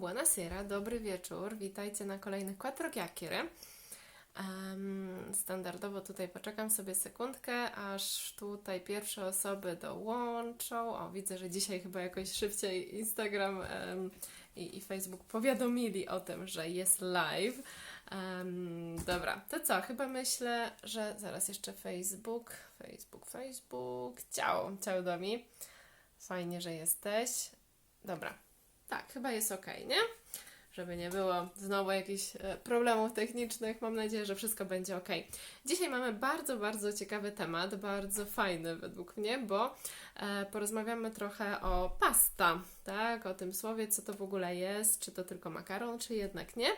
buonasera, dobry wieczór. Witajcie na kolejnych Quattro Chiacchiere. Em, standardowo tutaj poczekam sobie sekundkę, aż tutaj pierwsze osoby dołączą. O, widzę, że dzisiaj chyba jakoś szybciej Instagram em, i, i Facebook powiadomili o tym, że jest live. Em, dobra, to co? Chyba myślę, że zaraz jeszcze Facebook, Facebook, Facebook. Ciao, ciao Domi. Fajnie, że jesteś. Dobra, tak, chyba jest ok, nie? Żeby nie było znowu jakichś e, problemów technicznych. Mam nadzieję, że wszystko będzie ok. Dzisiaj mamy bardzo, bardzo ciekawy temat, bardzo fajny według mnie, bo e, porozmawiamy trochę o pasta, tak? O tym słowie, co to w ogóle jest, czy to tylko makaron, czy jednak nie.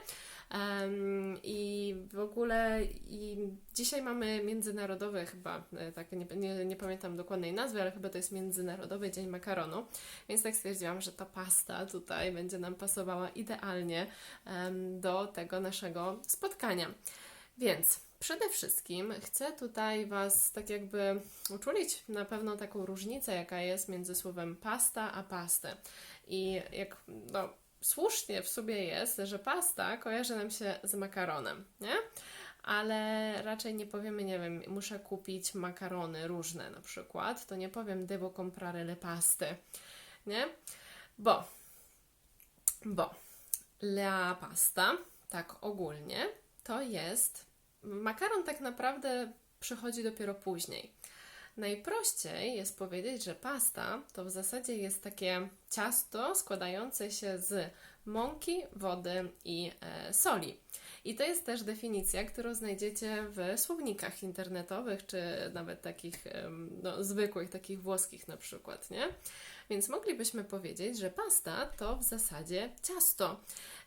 Em, I w ogóle i dzisiaj mamy międzynarodowy chyba, e, tak nie, nie, nie pamiętam dokładnej nazwy, ale chyba to jest Międzynarodowy Dzień Makaronu, więc tak stwierdziłam, że ta pasta tutaj będzie nam pasowała idealnie em, do tego naszego spotkania. Więc przede wszystkim chcę tutaj Was tak jakby uczulić na pewno taką różnicę, jaka jest między słowem pasta a pastę. I jak no, słusznie w sobie jest, że pasta kojarzy nam się z makaronem, nie? Ale raczej nie powiemy, nie wiem, muszę kupić makarony różne na przykład, to nie powiem devo comprare le paste, nie? Bo, bo la pasta, tak ogólnie, to jest, makaron tak naprawdę przychodzi dopiero później. Najprościej jest powiedzieć, że pasta to w zasadzie jest takie ciasto składające się z mąki, wody i e, soli. I to jest też definicja, którą znajdziecie w słownikach internetowych, czy nawet takich no, zwykłych, takich włoskich na przykład, nie? Więc moglibyśmy powiedzieć, że pasta to w zasadzie ciasto.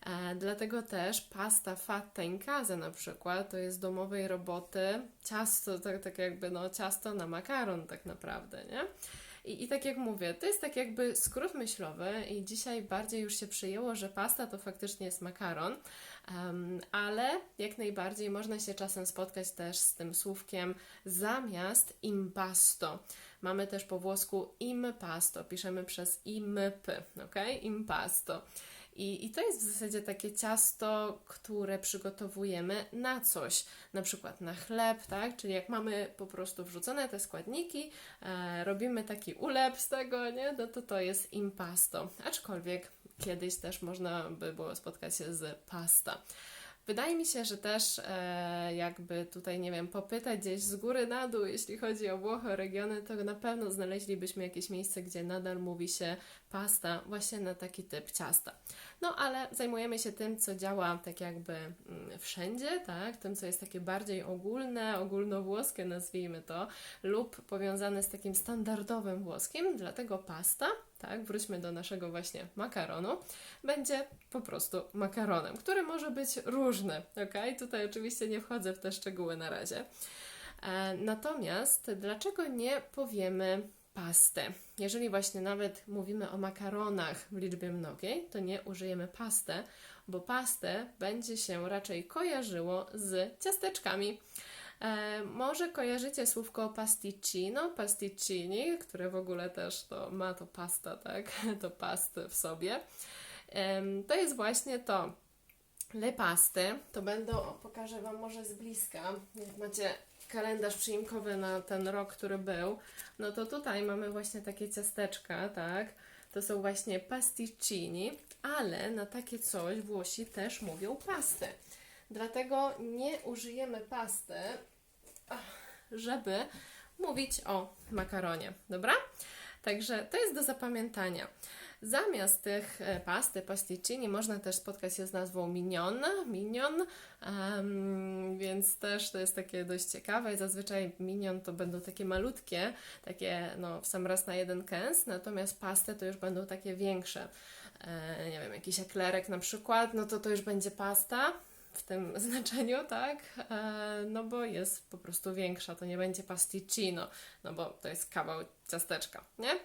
E, dlatego też pasta fatta in casa na przykład to jest domowej roboty ciasto, tak, tak jakby no ciasto na makaron tak naprawdę, nie? I, I tak jak mówię, to jest tak jakby skrót myślowy i dzisiaj bardziej już się przyjęło, że pasta to faktycznie jest makaron, ale jak najbardziej można się czasem spotkać też z tym słówkiem zamiast impasto. Mamy też po włosku impasto, piszemy przez imp, ok? Impasto. I, I to jest w zasadzie takie ciasto, które przygotowujemy na coś, na przykład na chleb, tak? Czyli jak mamy po prostu wrzucone te składniki, e, robimy taki ulep z tego, nie? No to to jest impasto. Aczkolwiek kiedyś też można by było spotkać się z pasta. Wydaje mi się, że też e, jakby tutaj, nie wiem, popytać gdzieś z góry na dół, jeśli chodzi o Włochy, o regiony, to na pewno znaleźlibyśmy jakieś miejsce, gdzie nadal mówi się pasta właśnie na taki typ ciasta. No ale zajmujemy się tym, co działa tak jakby mm, wszędzie, tak? Tym, co jest takie bardziej ogólne, ogólnowłoskie nazwijmy to, lub powiązane z takim standardowym włoskim, dlatego pasta, tak? Wróćmy do naszego właśnie makaronu, będzie po prostu makaronem, który może być różny, ok? Tutaj oczywiście nie wchodzę w te szczegóły na razie. E, Natomiast dlaczego nie powiemy pastę? Jeżeli właśnie nawet mówimy o makaronach w liczbie mnogiej, to nie użyjemy pastę, bo pastę będzie się raczej kojarzyło z ciasteczkami. E, może kojarzycie słówko pasticcino, pasticcini, które w ogóle też to ma to pasta, tak? To pasty w sobie. Em, to jest właśnie to. Le pasty to będą, o, pokażę Wam może z bliska, jak macie kalendarz przyimkowy na ten rok, który był, no to tutaj mamy właśnie takie ciasteczka, tak? To są właśnie pasticcini, ale na takie coś Włosi też mówią pasty. Dlatego nie użyjemy pasty, żeby mówić o makaronie, dobra? Także to jest do zapamiętania. Zamiast tych e, pasty, pasticcini, można też spotkać się z nazwą mignon, mignon, em, więc też to jest takie dość ciekawe. Zazwyczaj mignon to będą takie malutkie, takie no, w sam raz na jeden kęs, natomiast pasty to już będą takie większe. E, nie wiem, jakiś eklerek na przykład, no to to już będzie pasta w tym znaczeniu, tak? E, no bo jest po prostu większa, to nie będzie pasticcino, no bo to jest kawał ciasteczka, nie?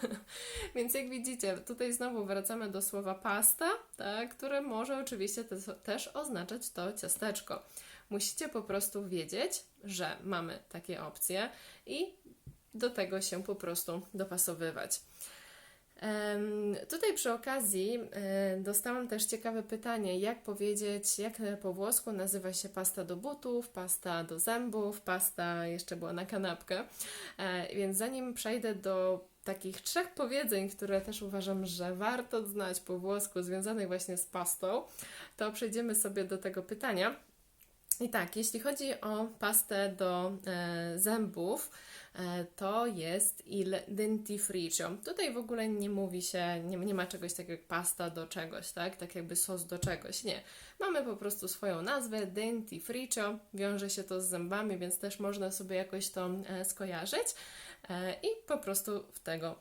Więc jak widzicie, tutaj znowu wracamy do słowa pasta, tak? które może oczywiście te, też oznaczać to ciasteczko. Musicie po prostu wiedzieć, że mamy takie opcje i do tego się po prostu dopasowywać. Tutaj przy okazji e, dostałam też ciekawe pytanie, jak powiedzieć, jak po włosku nazywa się pasta do butów, pasta do zębów, pasta jeszcze była na kanapkę. E, Więc zanim przejdę do takich trzech powiedzeń, które też uważam, że warto znać po włosku, związanych właśnie z pastą, to przejdziemy sobie do tego pytania. I tak, jeśli chodzi o pastę do e, zębów, e, to jest il dentifricio. Tutaj w ogóle nie mówi się, nie, nie ma czegoś takiego jak pasta do czegoś, tak? Tak jakby sos do czegoś. Nie. Mamy po prostu swoją nazwę, dentifricio. Wiąże się to z zębami, więc też można sobie jakoś to e, skojarzyć. E, I po prostu w tego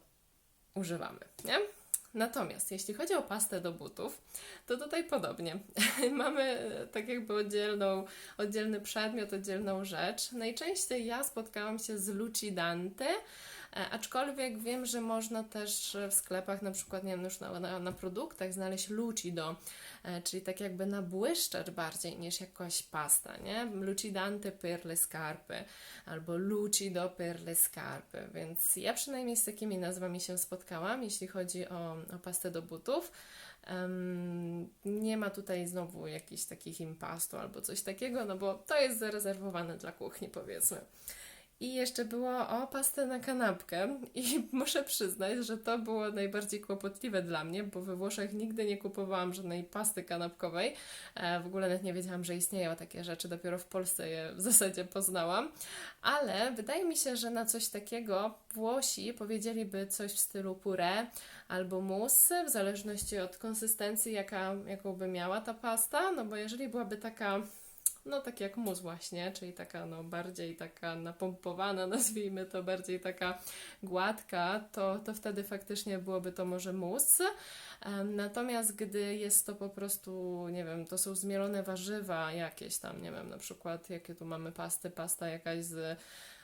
używamy, nie? Natomiast jeśli chodzi o pastę do butów, to tutaj podobnie. Mamy e, tak jakby oddzielną, oddzielny przedmiot, oddzielną rzecz. Najczęściej ja spotkałam się z lucidante, aczkolwiek wiem, że można też w sklepach, na przykład nie wiem, już na, na, na produktach znaleźć lucido, e, czyli tak jakby na błyszczacz bardziej niż jakaś pasta, nie? Lucidante per le scarpe albo lucido per le scarpe, więc ja przynajmniej z takimi nazwami się spotkałam, jeśli chodzi o, o pastę do butów. Em, nie ma tutaj znowu jakichś takich impastu albo coś takiego, no bo to jest zarezerwowane dla kuchni, powiedzmy. I jeszcze było o pastę na kanapkę i muszę przyznać, że to było najbardziej kłopotliwe dla mnie, bo we Włoszech nigdy nie kupowałam żadnej pasty kanapkowej. E, w ogóle nawet nie wiedziałam, że istnieją takie rzeczy, dopiero w Polsce je w zasadzie poznałam. Ale wydaje mi się, że na coś takiego Włosi powiedzieliby coś w stylu puree albo mousse, w zależności od konsystencji, jaka, jaką by miała ta pasta. No bo jeżeli byłaby taka no tak jak mus właśnie, czyli taka no bardziej taka napompowana, nazwijmy to, bardziej taka gładka, to, to wtedy faktycznie byłoby to może mus. Natomiast gdy jest to po prostu, nie wiem, to są zmielone warzywa jakieś tam, nie wiem, na przykład jakie tu mamy pasty, pasta jakaś z,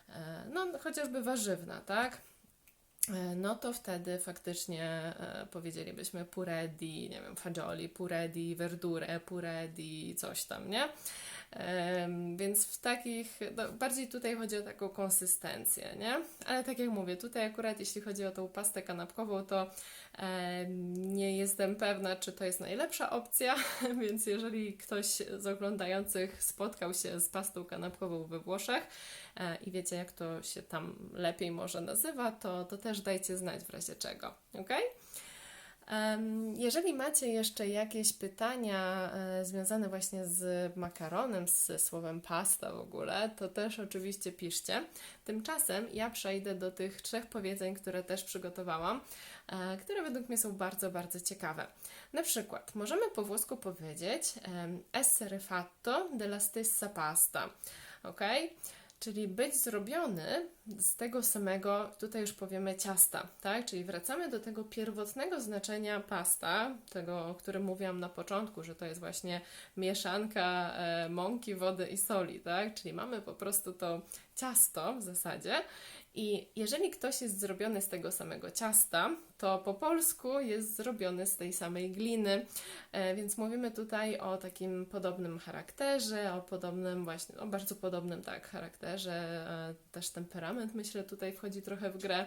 e, no chociażby warzywna, tak? E, no to wtedy faktycznie e, powiedzielibyśmy puree di, nie wiem, fagioli, puree di verdure, puree di coś tam, nie? Więc w takich, no, bardziej tutaj chodzi o taką konsystencję, nie? Ale tak jak mówię, tutaj akurat jeśli chodzi o tą pastę kanapkową, to nie jestem pewna, czy to jest najlepsza opcja, więc jeżeli ktoś z oglądających spotkał się z pastą kanapkową we Włoszech e, i wiecie, jak to się tam lepiej może nazywa, to, to też dajcie znać w razie czego, ok? Jeżeli macie jeszcze jakieś pytania e, związane właśnie z makaronem, z słowem pasta w ogóle, to też oczywiście piszcie. Tymczasem ja przejdę do tych trzech powiedzeń, które też przygotowałam, e, które według mnie są bardzo, bardzo ciekawe. Na przykład możemy po włosku powiedzieć essere fatto della stessa pasta, ok? Czyli być zrobiony z tego samego, tutaj już powiemy ciasta, tak? Czyli wracamy do tego pierwotnego znaczenia pasta, tego, o którym mówiłam na początku, że to jest właśnie mieszanka e, mąki, wody i soli, tak? Czyli mamy po prostu to ciasto w zasadzie. I jeżeli ktoś jest zrobiony z tego samego ciasta, to po polsku jest zrobiony z tej samej gliny, e, więc mówimy tutaj o takim podobnym charakterze, o podobnym właśnie, o bardzo podobnym tak charakterze, e, też temperament myślę tutaj wchodzi trochę w grę,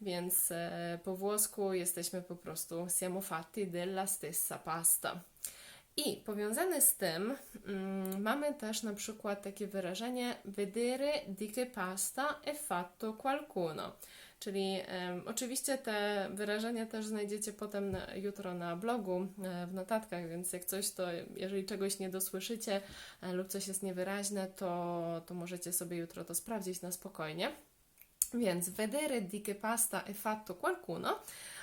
więc e, po włosku jesteśmy po prostu siamo fatti della stessa pasta. I powiązane z tym mm, mamy też na przykład takie wyrażenie vedere di che pasta è fatto qualcuno. Czyli em, oczywiście te wyrażenia też znajdziecie potem na, jutro na blogu, e, w notatkach, więc jak coś, to jeżeli czegoś nie dosłyszycie e, lub coś jest niewyraźne, to, to możecie sobie jutro to sprawdzić na spokojnie. Więc vedere di che pasta è fatto qualcuno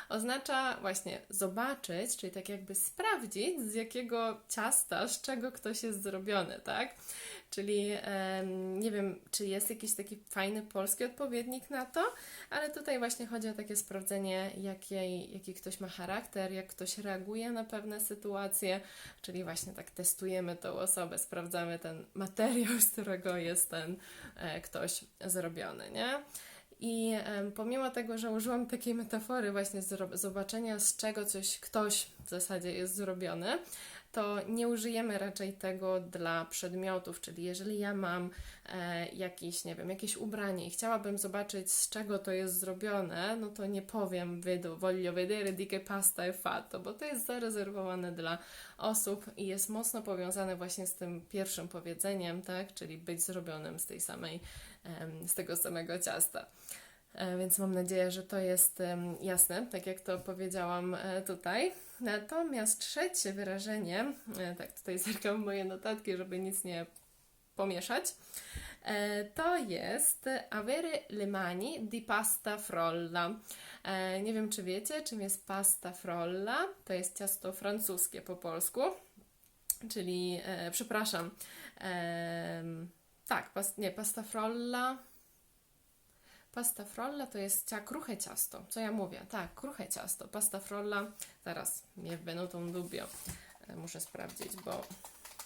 oznacza właśnie zobaczyć, czyli tak jakby sprawdzić, z jakiego ciasta, z czego ktoś jest zrobiony, tak? Czyli nie wiem, czy jest jakiś taki fajny polski odpowiednik na to, ale tutaj właśnie chodzi o takie sprawdzenie, jakiej, jaki ktoś ma charakter, jak ktoś reaguje na pewne sytuacje, czyli właśnie tak testujemy tą osobę, sprawdzamy ten materiał, z którego jest ten e, ktoś zrobiony, nie? I pomimo tego, że użyłam takiej metafory właśnie zro- zobaczenia, z czego coś, ktoś w zasadzie jest zrobiony, to nie użyjemy raczej tego dla przedmiotów, czyli jeżeli ja mam e, jakiś, nie wiem, jakieś ubranie i chciałabym zobaczyć z czego to jest zrobione, no to nie powiem vedo, voglio vedere di che pasta è fatto, bo to jest zarezerwowane dla osób i jest mocno powiązane właśnie z tym pierwszym powiedzeniem, tak, czyli być zrobionym z tej samej, em, z tego samego ciasta. E, Więc mam nadzieję, że to jest jasne, tak jak to powiedziałam e, tutaj. Natomiast trzecie wyrażenie, e, tak tutaj zerkam moje notatki, żeby nic nie pomieszać, e, to jest avere le mani di pasta frolla. E, Nie wiem, czy wiecie, czym jest pasta frolla. To jest ciasto francuskie po polsku, czyli, przepraszam, tak, nie, pasta frolla. Pasta frolla to jest cia, kruche ciasto. Co ja mówię? Tak, kruche ciasto. Pasta frolla. Zaraz, mnie venuto dubbio. E, Muszę sprawdzić, bo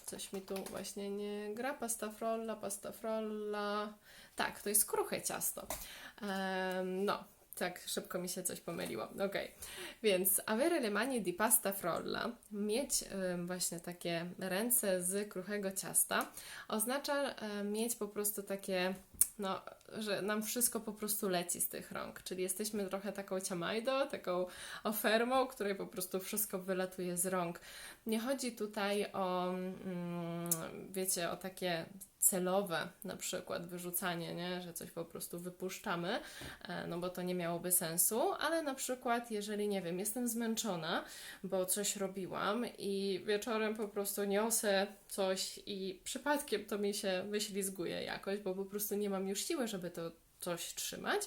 coś mi tu właśnie nie gra. Pasta frolla, pasta frolla. Tak, to jest kruche ciasto. Em, no, tak szybko mi się coś pomyliło. Okej, więc avere le mani di pasta frolla, mieć właśnie takie ręce z kruchego ciasta, oznacza mieć po prostu takie, no, że nam wszystko po prostu leci z tych rąk. Czyli jesteśmy trochę taką ciamajdo, taką ofermą, której po prostu wszystko wylatuje z rąk. Nie chodzi tutaj o, mm, wiecie, o takie celowe na przykład wyrzucanie, nie? że coś po prostu wypuszczamy, e, no bo to nie miałoby sensu, ale na przykład jeżeli, nie wiem, jestem zmęczona, bo coś robiłam i wieczorem po prostu niosę coś i przypadkiem to mi się wyślizguje jakoś, bo po prostu nie mam już siły, żeby to coś trzymać,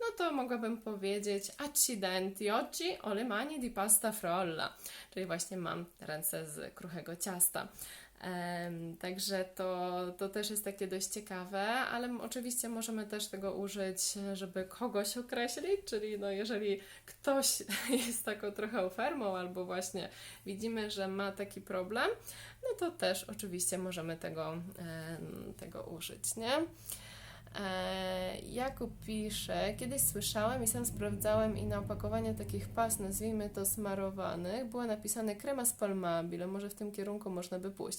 no to mogłabym powiedzieć accidenti oggi ho le mani di pasta frolla, czyli właśnie mam ręce z kruchego ciasta. Także to, to też jest takie dość ciekawe, ale oczywiście możemy też tego użyć, żeby kogoś określić, czyli no jeżeli ktoś jest taką trochę ofermą albo właśnie widzimy, że ma taki problem, no to też oczywiście możemy tego, tego użyć, nie? E, Jakub pisze, kiedyś słyszałem i sam sprawdzałem i na opakowaniu takich pas, nazwijmy to smarowanych, było napisane crema spalmabile, może w tym kierunku można by pójść.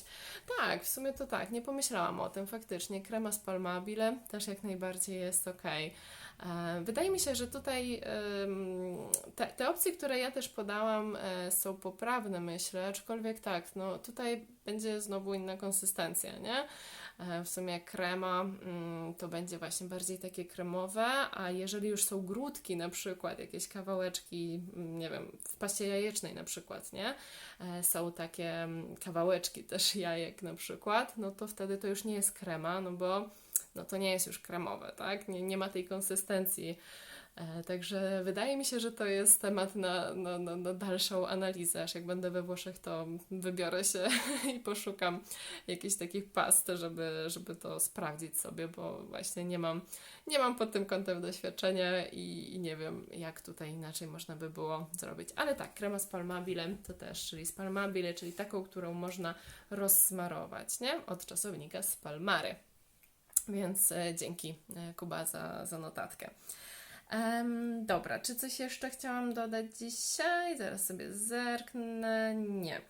Tak, w sumie to tak, nie pomyślałam o tym faktycznie, crema spalmabile też jak najbardziej jest ok. Wydaje mi się, że tutaj te, te opcje, które ja też podałam, e, są poprawne, myślę, aczkolwiek tak, no tutaj będzie znowu inna konsystencja, nie? E, W sumie krema mm, to będzie właśnie bardziej takie kremowe, a jeżeli już są grudki, na przykład jakieś kawałeczki, mm, nie wiem, w paście jajecznej na przykład, nie? E, Są takie mm, kawałeczki też jajek na przykład, no to wtedy to już nie jest krema, no bo no to nie jest już kremowe, tak? Nie, nie ma tej konsystencji. E, Także wydaje mi się, że to jest temat na, na, na, na dalszą analizę. Aż jak będę we Włoszech, to wybiorę się i poszukam jakichś takich past, żeby, żeby to sprawdzić sobie, bo właśnie nie mam, nie mam pod tym kątem doświadczenia i, i nie wiem, jak tutaj inaczej można by było zrobić. Ale tak, krema z palmabilem to też, czyli z palmabile, czyli taką, którą można rozsmarować, nie? Od czasownika z palmary. Więc e, dzięki e, Kuba za, za notatkę. Em, dobra, czy coś jeszcze chciałam dodać dzisiaj? Zaraz sobie zerknę. Nie.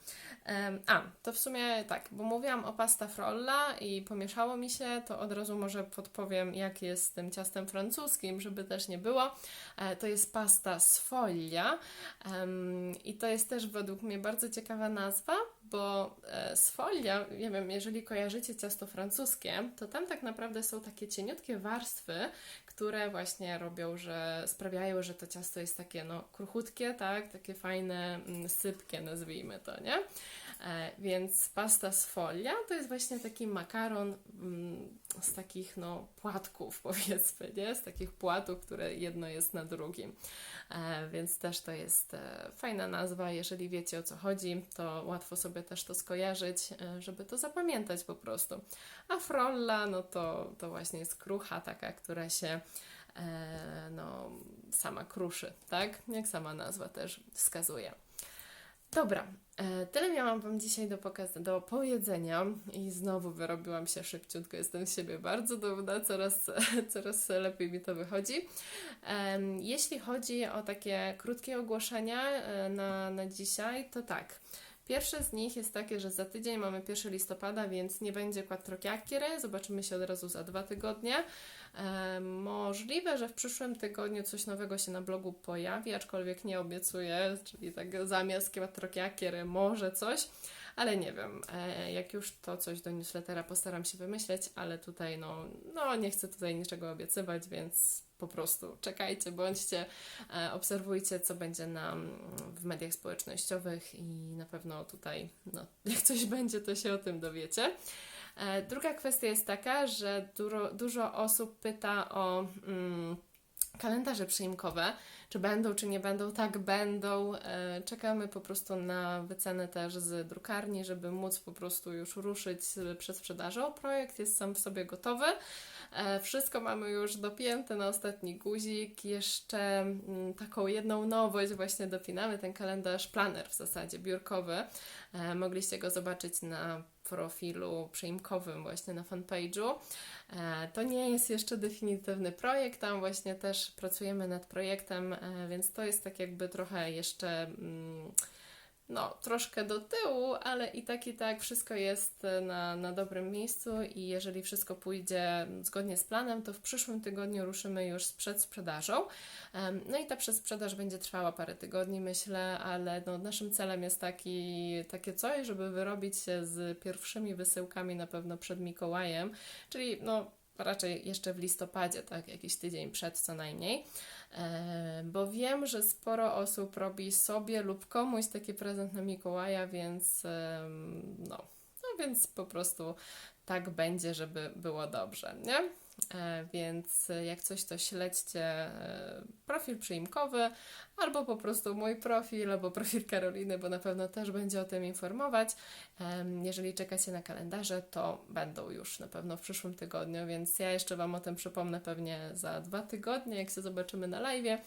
Em, a, to w sumie tak, bo mówiłam o pasta frolla i pomieszało mi się, to od razu może podpowiem, jak jest z tym ciastem francuskim, żeby też nie było. E, to jest pasta sfoglia em, i to jest też według mnie bardzo ciekawa nazwa, bo e, sfolia, nie wiem, jeżeli kojarzycie ciasto francuskie, to tam tak naprawdę są takie cieniutkie warstwy, które właśnie robią, że sprawiają, że to ciasto jest takie no kruchutkie, tak, takie fajne, mm, sypkie nazwijmy to, nie? E, więc pasta z folia to jest właśnie taki makaron mm, z takich no płatków powiedzmy, nie? Z takich płatów, które jedno jest na drugim. E, więc też to jest e, fajna nazwa, jeżeli wiecie o co chodzi, to łatwo sobie też to skojarzyć, żeby to zapamiętać po prostu. A frolla, no to, to właśnie jest krucha taka, która się no, sama kruszy, tak? Jak sama nazwa też wskazuje. Dobra, tyle miałam Wam dzisiaj do, pokaz- do powiedzenia i znowu wyrobiłam się szybciutko. Jestem z siebie bardzo dumna, coraz, coraz lepiej mi to wychodzi. Jeśli chodzi o takie krótkie ogłoszenia e, na, na dzisiaj, to tak. Pierwsze z nich jest takie, że za tydzień mamy 1 listopada, więc nie będzie quattro chiacchiere. Zobaczymy się od razu za dwa tygodnie. E, możliwe, że w przyszłym tygodniu coś nowego się na blogu pojawi, aczkolwiek nie obiecuję, czyli tak zamiast chiacchiere może coś, ale nie wiem. E, jak już to coś do newslettera postaram się wymyśleć, ale tutaj no, no nie chcę tutaj niczego obiecywać, więc po prostu czekajcie, bądźcie, e, obserwujcie, co będzie na, w mediach społecznościowych i na pewno tutaj, no, jak coś będzie, to się o tym dowiecie. E, Druga kwestia jest taka, że dużo, dużo osób pyta o mm, kalendarze przyimkowe, czy będą, czy nie będą. Tak, będą. E, Czekamy po prostu na wycenę też z drukarni, żeby móc po prostu już ruszyć z przedsprzedażą. Projekt jest sam w sobie gotowy. E, Wszystko mamy już dopięte na ostatni guzik. Jeszcze mm, taką jedną nowość właśnie dopinamy, ten kalendarz planner w zasadzie, biurkowy. Mogliście go zobaczyć na profilu przyimkowym właśnie na fanpage'u. E, To nie jest jeszcze definitywny projekt, tam właśnie też pracujemy nad projektem, e, więc to jest tak jakby trochę jeszcze mm, no, troszkę do tyłu, ale i tak, i tak wszystko jest e, na, na dobrym miejscu i jeżeli wszystko pójdzie zgodnie z planem, to w przyszłym tygodniu ruszymy już z przedsprzedażą. No i ta przedsprzedaż będzie trwała parę tygodni, myślę, ale no, naszym celem jest taki, takie coś, żeby wyrobić się z pierwszymi wysyłkami na pewno przed Mikołajem, czyli no raczej jeszcze w listopadzie, tak, jakiś tydzień przed co najmniej. E, bo wiem, że sporo osób robi sobie lub komuś taki prezent na Mikołaja, więc no, no więc po prostu tak będzie, żeby było dobrze, nie? E, Więc jak coś, to śledźcie e, profil przyimkowy, albo po prostu mój profil, albo profil Karoliny, bo na pewno też będzie o tym informować. Jeżeli czekacie na kalendarze, to będą już na pewno w przyszłym tygodniu, więc ja jeszcze Wam o tym przypomnę pewnie za dwa tygodnie, jak się zobaczymy na live.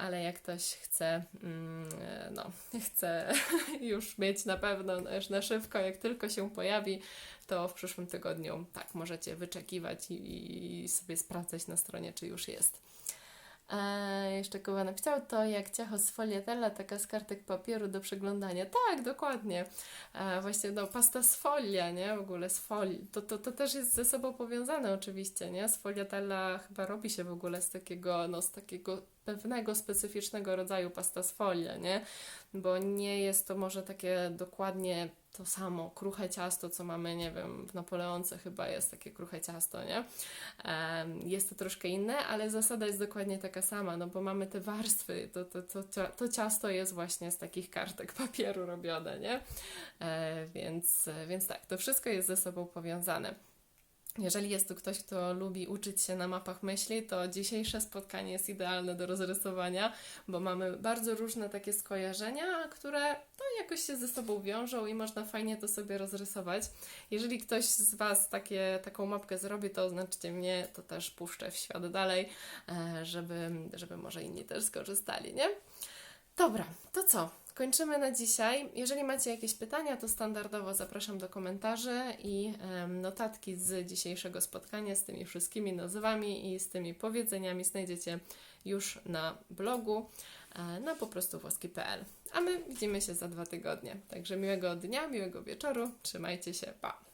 Ale jak ktoś chce, mm, e, no, chce już mieć na pewno no, już na szybko, jak tylko się pojawi, to w przyszłym tygodniu tak możecie wyczekiwać i, i sobie sprawdzać na stronie, czy już jest. E, jeszcze Kuba napisał to jak ciacho z foliatella, taka z kartek papieru do przeglądania. Tak, dokładnie. Właśnie no, pasta z folia, nie? W ogóle z folii. To, to, to też jest ze sobą powiązane oczywiście, nie? Z chyba robi się w ogóle z takiego, no z takiego pewnego specyficznego rodzaju pasta z folia, nie? Bo nie jest to może takie dokładnie to samo, kruche ciasto, co mamy, nie wiem, w Napoleonce chyba jest takie kruche ciasto, nie? Jest to troszkę inne, ale zasada jest dokładnie taka sama, no bo mamy te warstwy, to, to, to, to ciasto jest właśnie z takich kartek papieru robione, nie? E, Więc, więc tak, to wszystko jest ze sobą powiązane. Jeżeli jest tu ktoś, kto lubi uczyć się na mapach myśli, to dzisiejsze spotkanie jest idealne do rozrysowania, bo mamy bardzo różne takie skojarzenia, które to jakoś się ze sobą wiążą i można fajnie to sobie rozrysować. Jeżeli ktoś z Was takie, taką mapkę zrobi, to oznaczcie mnie, to też puszczę w świat dalej, e, żeby, żeby może inni też skorzystali, nie? Dobra, to co? Kończymy na dzisiaj. Jeżeli macie jakieś pytania, to standardowo zapraszam do komentarzy i notatki z dzisiejszego spotkania z tymi wszystkimi nazwami i z tymi powiedzeniami znajdziecie już na blogu e, na po prostu włoski.pl. A my widzimy się za dwa tygodnie. Także miłego dnia, miłego wieczoru. Trzymajcie się. Pa!